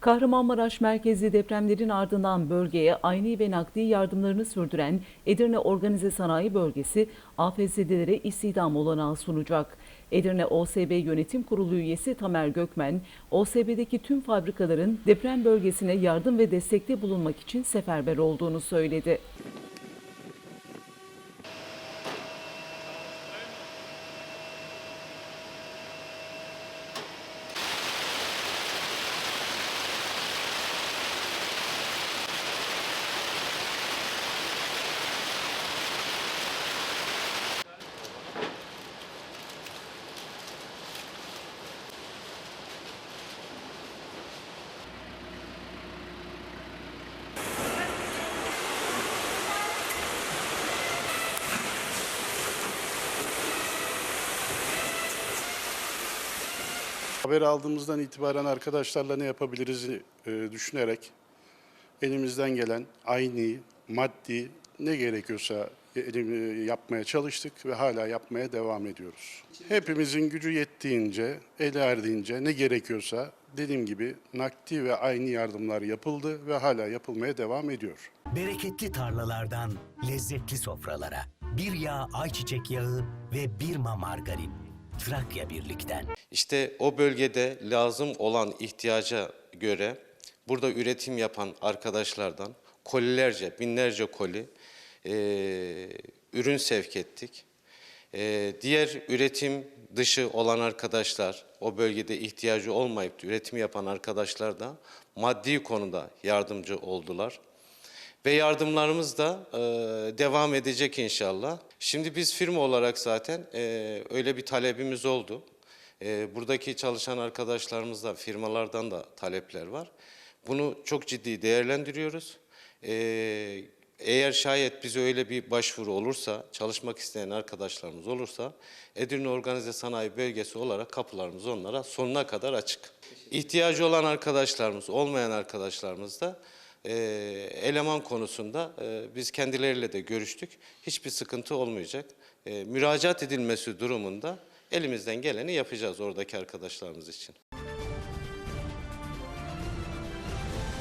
Kahramanmaraş merkezli depremlerin ardından bölgeye aynı ve nakdi yardımlarını sürdüren Edirne Organize Sanayi Bölgesi afetzedelere istihdam olanağı sunacak. Edirne OSB Yönetim Kurulu üyesi Tamer Gökmen, OSB'deki tüm fabrikaların deprem bölgesine yardım ve destekte bulunmak için seferber olduğunu söyledi. Haber aldığımızdan itibaren arkadaşlarla ne yapabiliriz e, düşünerek elimizden gelen aynı, maddi ne gerekiyorsa e, yapmaya çalıştık ve hala yapmaya devam ediyoruz. Hepimizin gücü yettiğince, eli erdiğince ne gerekiyorsa dediğim gibi nakdi ve aynı yardımlar yapıldı ve hala yapılmaya devam ediyor. Bereketli tarlalardan lezzetli sofralara. Bir yağ ayçiçek yağı ve bir ma margarin. Trakya Birlik'ten. İşte o bölgede lazım olan ihtiyaca göre burada üretim yapan arkadaşlardan kolilerce, binlerce koli e, ürün sevk ettik. E, diğer üretim dışı olan arkadaşlar, o bölgede ihtiyacı olmayıp üretim yapan arkadaşlar da maddi konuda yardımcı oldular. Ve yardımlarımız da e, devam edecek inşallah. Şimdi biz firma olarak zaten e, öyle bir talebimiz oldu. E, buradaki çalışan arkadaşlarımızdan, firmalardan da talepler var. Bunu çok ciddi değerlendiriyoruz. E, eğer şayet bize öyle bir başvuru olursa, çalışmak isteyen arkadaşlarımız olursa, Edirne Organize Sanayi Bölgesi olarak kapılarımız onlara sonuna kadar açık. İhtiyacı olan arkadaşlarımız, olmayan arkadaşlarımız da e, eleman konusunda e, biz kendileriyle de görüştük. Hiçbir sıkıntı olmayacak. E, müracaat edilmesi durumunda elimizden geleni yapacağız oradaki arkadaşlarımız için.